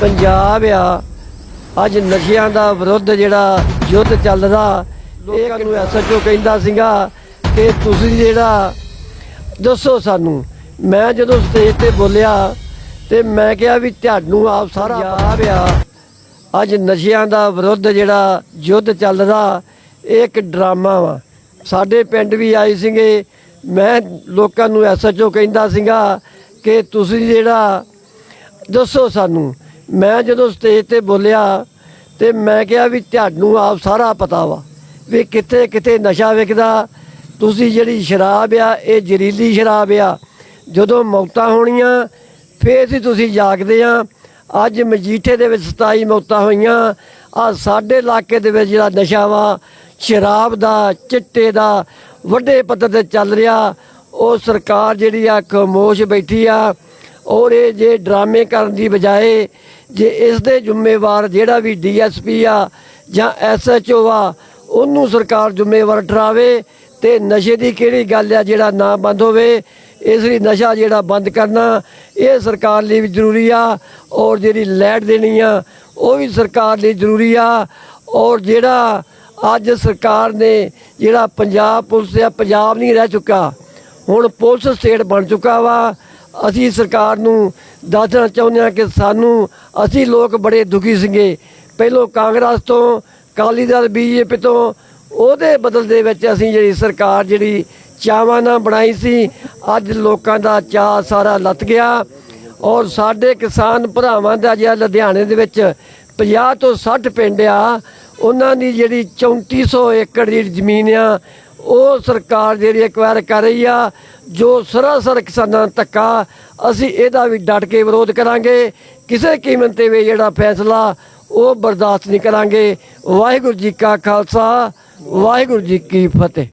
ਪੰਜਾਬ ਆ। ਅੱਜ ਨਸ਼ਿਆਂ ਦਾ ਵਿਰੁੱਧ ਜਿਹੜਾ ਯੁੱਧ ਚੱਲਦਾ ਲੋਕਾਂ ਨੂੰ ਐਸਐਚਓ ਕਹਿੰਦਾ ਸੀਗਾ ਕਿ ਤੁਸੀਂ ਜਿਹੜਾ ਦੱਸੋ ਸਾਨੂੰ। ਮੈਂ ਜਦੋਂ ਸਟੇਜ ਤੇ ਬੋਲਿਆ ਤੇ ਮੈਂ ਕਿਹਾ ਵੀ ਤੁਹਾਨੂੰ ਆਪ ਸਾਰਾ ਪੰਜਾਬ ਆ। ਅੱਜ ਨਸ਼ਿਆਂ ਦਾ ਵਿਰੁੱਧ ਜਿਹੜਾ ਯੁੱਧ ਚੱਲਦਾ ਇਹ ਇੱਕ ਡਰਾਮਾ ਵਾ। ਸਾਡੇ ਪਿੰਡ ਵੀ ਆਏ ਸੀਗੇ। ਮੈਂ ਲੋਕਾਂ ਨੂੰ ਐਸਐਚਓ ਕਹਿੰਦਾ ਸੀਗਾ ਕਿ ਤੁਸੀਂ ਜਿਹੜਾ ਦੱਸੋ ਸਾਨੂੰ। ਮੈਂ ਜਦੋਂ ਸਟੇਜ ਤੇ ਬੋਲਿਆ ਤੇ ਮੈਂ ਕਿਹਾ ਵੀ ਤੁਹਾਨੂੰ ਆਪ ਸਾਰਾ ਪਤਾ ਵਾ ਵੀ ਕਿੱਥੇ ਕਿੱਥੇ ਨਸ਼ਾ ਵਿਕਦਾ। ਤੁਸੀਂ ਜਿਹੜੀ ਸ਼ਰਾਬ ਆ, ਇਹ ਜ਼ਹਿਰੀਲੀ ਸ਼ਰਾਬ ਆ। ਜਦੋਂ ਮੌਤਾਂ ਹੋਣੀਆਂ, ਫੇਰ ਹੀ ਤੁਸੀਂ ਜਾਗਦੇ ਆ। ਅੱਜ ਮਜੀਠੇ ਦੇ ਵਿੱਚ 27 ਮੌਤਾਂ ਹੋਈਆਂ। ਆ ਸਾਡੇ ਇਲਾਕੇ ਦੇ ਵਿੱਚ ਜਿਹੜਾ ਨਸ਼ਾ ਵਾ, ਸ਼ਰਾਬ ਦਾ, ਚਿੱਟੇ ਦਾ ਵੱਡੇ ਪੱਧਰ ਤੇ ਚੱਲ ਰਿਹਾ। ਉਹ ਸਰਕਾਰ ਜਿਹੜੀ ਆ, ਖਾਮੋਸ਼ ਬੈਠੀ ਆ। ਔਰ ਇਹ ਜੇ ਡਰਾਮੇ ਕਰਨ ਦੀ ਬਜਾਏ ਜੇ ਇਸ ਦੇ ਜ਼ਿੰਮੇਵਾਰ ਜਿਹੜਾ ਵੀ ਡੀਐਸਪੀ ਆ ਜਾਂ ਐਸਐਚਓ ਆ, ਉਹਨੂੰ ਸਰਕਾਰ ਜ਼ਿੰਮੇਵਾਰ ਠਹਿਰਾਵੇ ਤੇ ਨਸ਼ੇ ਦੀ ਕਿਹੜੀ ਗੱਲ ਆ ਜਿਹੜਾ ਨਾ ਬੰਦ ਹੋਵੇ, ਇਸ ਲਈ ਨਸ਼ਾ ਜਿਹੜਾ ਬੰਦ ਕਰਨਾ ਇਹ ਸਰਕਾਰ ਲਈ ਵੀ ਜ਼ਰੂਰੀ ਆ ਔਰ ਜਿਹੜੀ ਲੈਟ ਦੇਣੀ ਆ, ਉਹ ਵੀ ਸਰਕਾਰ ਲਈ ਜ਼ਰੂਰੀ ਆ ਔਰ ਜਿਹੜਾ ਅੱਜ ਸਰਕਾਰ ਨੇ ਜਿਹੜਾ ਪੰਜਾਬ ਪੁਲਿਸ ਆ, ਪੰਜਾਬ ਨਹੀਂ ਰਹਿ ਚੁੱਕਾ, ਹੁਣ ਪੁਲਿਸ ਸਟੇਟ ਬਣ ਚੁੱਕਾ ਵਾ ਅਸੀਂ ਸਰਕਾਰ ਨੂੰ ਦੱਸਣਾ ਚਾਹੁੰਦੇ ਹਾਂ ਕਿ ਸਾਨੂੰ, ਅਸੀਂ ਲੋਕ ਬੜੇ ਦੁਖੀ ਸੀਗੇ। ਪਹਿਲੋਂ ਕਾਂਗਰਸ ਤੋਂ, ਅਕਾਲੀ ਦਲ, ਬੀਜੇਪੀ ਤੋਂ, ਉਹਦੇ ਬਦਲ ਦੇ ਵਿੱਚ ਅਸੀਂ ਜਿਹੜੀ ਸਰਕਾਰ ਜਿਹੜੀ ਚਾਵਾਂ ਨਾਲ ਬਣਾਈ ਸੀ, ਅੱਜ ਲੋਕਾਂ ਦਾ ਚਾਅ ਸਾਰਾ ਲੱਤ ਗਿਆ। ਔਰ ਸਾਡੇ ਕਿਸਾਨ ਭਰਾਵਾਂ ਦਾ ਜਿਹੜਾ ਲੁਧਿਆਣੇ ਦੇ ਵਿੱਚ 50 ਤੋਂ 60 ਪਿੰਡ ਆ, ਉਹਨਾਂ ਦੀ ਜਿਹੜੀ 3400 ਏਕੜ ਜਿਹੜੀ ਜ਼ਮੀਨ ਆ ਉਹ ਸਰਕਾਰ ਜਿਹੜੀ ਐਕਵਾਇਰ ਕਰ ਰਹੀ ਆ, ਜੋ ਸਰਾਸਰ ਕਿਸਾਨਾਂ ਦਾ ਧੱਕਾ, ਅਸੀਂ ਇਹਦਾ ਵੀ ਡਟ ਕੇ ਵਿਰੋਧ ਕਰਾਂਗੇ। ਕਿਸੇ ਕੀਮਤ ਤੇ ਵੀ ਜਿਹੜਾ ਫੈਸਲਾ, ਉਹ ਬਰਦਾਸ਼ਤ ਨਹੀਂ ਕਰਾਂਗੇ। ਵਾਹਿਗੁਰੂ ਜੀ ਕਾ ਖਾਲਸਾ, ਵਾਹਿਗੁਰੂ ਜੀ ਕੀ ਫਤਿਹ।